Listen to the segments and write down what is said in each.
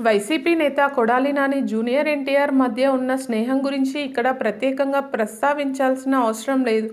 YCP నేత Kodali Nani junior NTR మధ్య ఉన్న స్నేహం గురించి ఇక్కడ ప్రత్యేకంగా ప్రస్తావించాల్సిన అవసరం లేదు.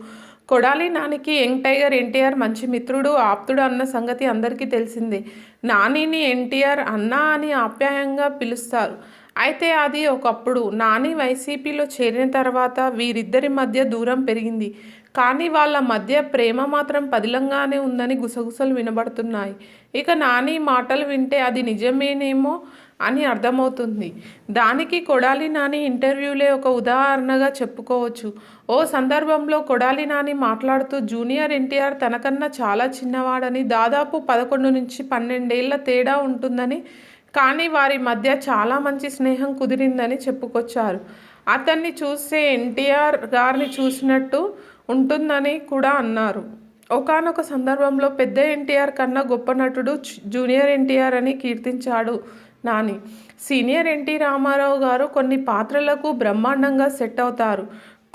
కొడాలి నానికి యంగ్ టైగర్ ఎన్టీఆర్ మంచి మిత్రుడు ఆప్తుడు అన్న సంగతి అందరికీ తెలిసిందే. నానిని ఎన్టీఆర్ అన్నా అని ఆప్యాయంగా పిలుస్తారు. అయితే అది ఒకప్పుడు నాని వైసీపీలో చేరిన తర్వాత వీరిద్దరి మధ్య దూరం పెరిగింది. కానీ వాళ్ళ మధ్య ప్రేమ మాత్రం పదిలంగానే ఉందని గుసగుసలు వినబడుతున్నాయి. ఇక నాని మాటలు వింటే అది నిజమేనేమో అని అర్థమవుతుంది. దానికి కొడాలి నాని ఇంటర్వ్యూలే ఒక ఉదాహరణగా చెప్పుకోవచ్చు. ఓ సందర్భంలో కొడాలి నాని మాట్లాడుతూ జూనియర్ ఎన్టీఆర్ తనకన్నా చాలా చిన్నవాడని దాదాపు పదకొండు నుంచి పన్నెండేళ్ళ తేడా ఉంటుందని కానీ వారి మధ్య చాలా మంచి స్నేహం కుదిరిందని చెప్పుకొచ్చారు. అతన్ని చూస్తే ఎన్టీఆర్ గారిని చూసినట్టు ఉంటుందని కూడా అన్నారు. ఒకానొక సందర్భంలో పెద్ద ఎన్టీఆర్ కన్నా గొప్ప నటుడు జూనియర్ ఎన్టీఆర్ అని కీర్తించాడు నాని. సీనియర్ ఎన్టీ రామారావు గారు కొన్ని పాత్రలకు బ్రహ్మాండంగా సెట్ అవుతారు.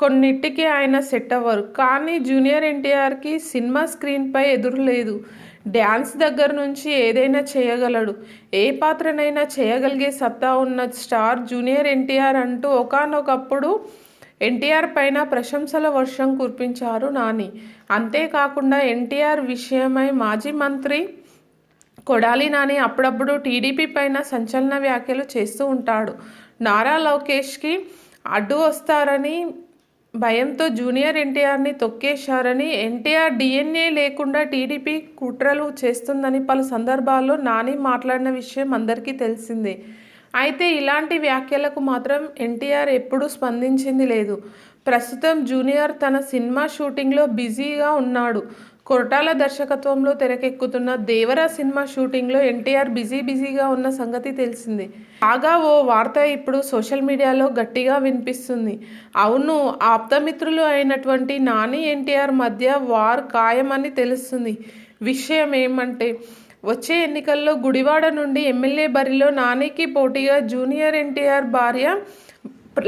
కొన్నిటికి ఆయన సెట్ అవ్వరు. కానీ జూనియర్ ఎన్టీఆర్కి సినిమా స్క్రీన్పై ఎదురు లేదు. డ్యాన్స్ దగ్గర నుంచి ఏదైనా చేయగలడు. ఏ పాత్రనైనా చేయగలిగే సత్తా ఉన్న స్టార్ జూనియర్ ఎన్టీఆర్ అంటూ ఒకానొకప్పుడు ఎన్టీఆర్ పైన ప్రశంసల వర్షం కురిపించారు నాని. అంతేకాకుండా ఎన్టీఆర్ విషయమై మాజీ మంత్రి కొడాలి నాని అప్పుడప్పుడు టీడీపీ పైన సంచలన వ్యాఖ్యలు చేస్తూ ఉంటాడు. నారా లోకేష్కి అడ్డు వస్తారని భయంతో జూనియర్ ఎన్టీఆర్ని తొక్కేశారని ఎన్టీఆర్ డిఎన్ఏ లేకుండా టీడీపీ కుట్రలు చేస్తుందని పలు సందర్భాల్లో నాని మాట్లాడిన విషయం అందరికీ తెలిసిందే. అయితే ఇలాంటి వ్యాఖ్యలకు మాత్రం ఎన్టీఆర్ ఎప్పుడూ స్పందించింది లేదు. ప్రస్తుతం జూనియర్ తన సినిమా షూటింగ్లో బిజీగా ఉన్నాడు. కొరటాల దర్శకత్వంలో తెరకెక్కుతున్న దేవరా సినిమా షూటింగ్లో ఎన్టీఆర్ బిజీ బిజీగా ఉన్న సంగతి తెలిసింది. కాగా ఓ వార్త ఇప్పుడు సోషల్ మీడియాలో గట్టిగా వినిపిస్తుంది. అవును ఆప్తమిత్రులు అయినటువంటి నాని ఎన్టీఆర్ మధ్య వార్ ఖాయమని తెలుస్తుంది. విషయం ఏమంటే వచ్చే ఎన్నికల్లో గుడివాడ నుండి ఎమ్మెల్యే బరిలో నానికి పోటీగా జూనియర్ ఎన్టీఆర్ భార్య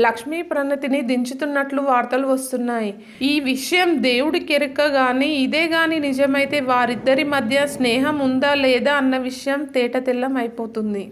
లక్ష్మీ ప్రణతిని దించుతున్నట్లు వార్తలు వస్తున్నాయి. ఈ విషయం దేవుడి కెరక కానీ ఇదే కానీ నిజమైతే వారిద్దరి మధ్య స్నేహం ఉందా లేదా అన్న విషయం తేటతెల్లం అయిపోతుంది.